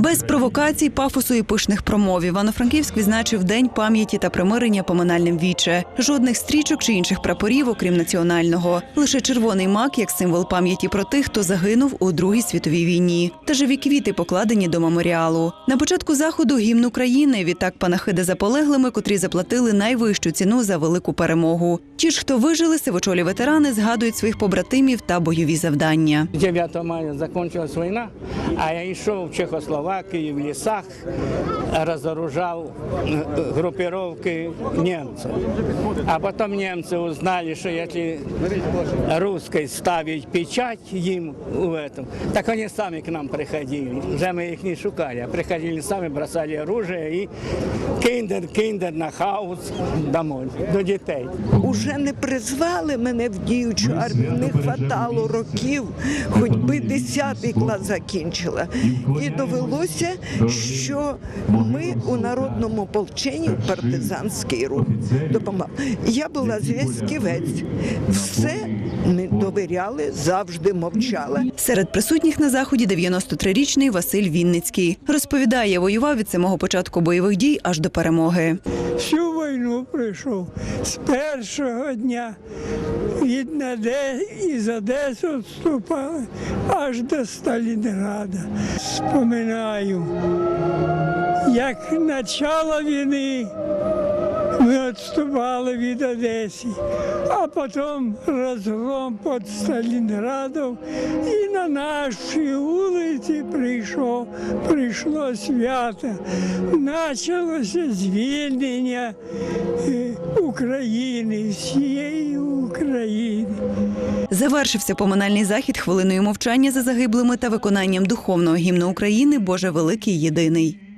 Без провокацій, пафосу і пишних промов Івано-Франківськ відзначив День пам'яті та примирення поминальним віче. Жодних стрічок чи інших прапорів, окрім національного. Лише червоний мак як символ пам'яті про тих, хто загинув у Другій світовій війні. Та живі квіти покладені до меморіалу. На початку заходу гімн України. Відтак панахиди за полеглими, котрі заплатили найвищу ціну за велику перемогу. Ті ж, хто вижили, сивочолі ветерани згадують своїх побратимів та бойові завдання. 9 мая закончилась война, а я йшов в Чехословакії, в лісах, разоружав э, группировки немцев. А потом немцы узнали, что если русской ставить печать им в этом, так они сами к нам приходили. Уже мы их не шукали, а приходили сами, бросали оружие и киндер, киндер на хаус домой, до дітей. Уже не призвали мене в діючу армію, не хватало років, хоч би 10 клас закінчила. І довелося, що ми у народному полченні партизанський рух допомагали. Я була зв'язківець, все не довіряли, завжди мовчала. Серед присутніх на заході 93-річний Василь Вінницький розповідає, воював від самого початку бойових дій аж до перемоги. Всю війну прийшов з першого дня від Наде із Одеси відступали аж до Сталінграда. Споминаю, як начало війни ми відступали від Одеси, а потім розгром під Сталінградом і на нашій вулиці прийшов, прийшло свято. Почалося звільнення е, України, всієї України. Завершився поминальний захід хвилиною мовчання за загиблими та виконанням духовного гімну України Боже великий єдиний.